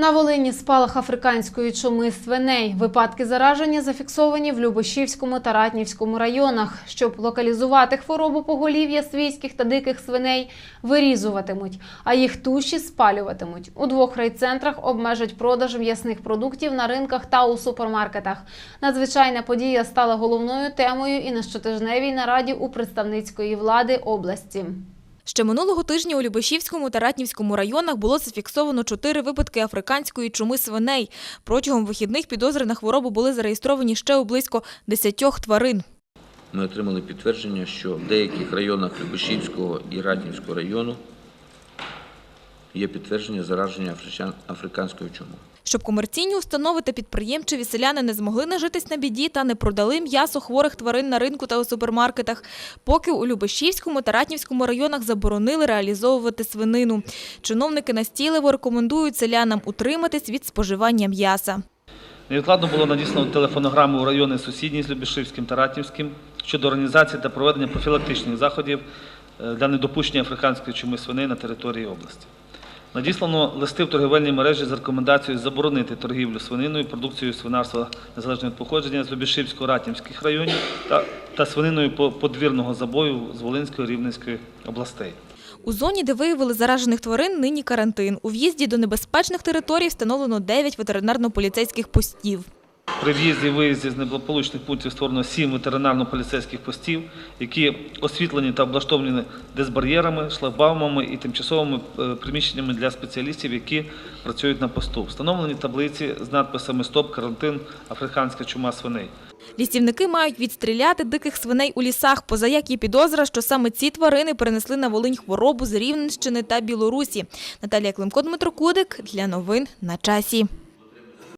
На Волині спалах африканської чуми свиней. Випадки зараження зафіксовані в Любешівському та Ратнівському районах. Щоб локалізувати хворобу поголів'я свійських та диких свиней, вирізуватимуть, а їх туші спалюватимуть. У двох райцентрах обмежать продаж м'ясних продуктів на ринках та у супермаркетах. Надзвичайна подія стала головною темою і на щотижневій нараді у представницької влади області. Ще минулого тижня у Любешівському та Ратнівському районах було зафіксовано чотири випадки африканської чуми свиней. Протягом вихідних підозри на хворобу були зареєстровані ще у близько десятьох тварин. Ми отримали підтвердження, що в деяких районах Любешівського і Ратнівського району є підтвердження зараження африканською чумою. Щоб комерційні установи та підприємчі селяни не змогли нажитись на біді та не продали м'ясо хворих тварин на ринку та у супермаркетах, поки у Любешівському та Ратнівському районах заборонили реалізовувати свинину. Чиновники настійливо рекомендують селянам утриматись від споживання м'яса. Невідкладно було надіслано телефонограму у райони сусідні з Любішівським та Ратнівським щодо організації та проведення профілактичних заходів е, для недопущення африканської чуми свиней на території області. Надіслано листи в торгівельній мережі з рекомендацією заборонити торгівлю свининою, продукцією свинарства незалежного походження з Любішівсько-Ратнівських районів та, та свининою по- подвірного забою з Волинської Рівненської областей. У зоні, де виявили заражених тварин, нині карантин. У в'їзді до небезпечних територій встановлено 9 ветеринарно-поліцейських постів. При в'їзді виїзді з неблагополучних пунктів створено сім ветеринарно-поліцейських постів, які освітлені та облаштовані дезбар'єрами, шлагбаумами і тимчасовими е, приміщеннями для спеціалістів, які працюють на посту. Встановлені таблиці з надписами Стоп, карантин, африканська чума свиней. Лісівники мають відстріляти диких свиней у лісах, поза як є підозра, що саме ці тварини перенесли на Волинь хворобу з Рівненщини та Білорусі. Наталія Климко, Дмитро Кудик для новин на часі.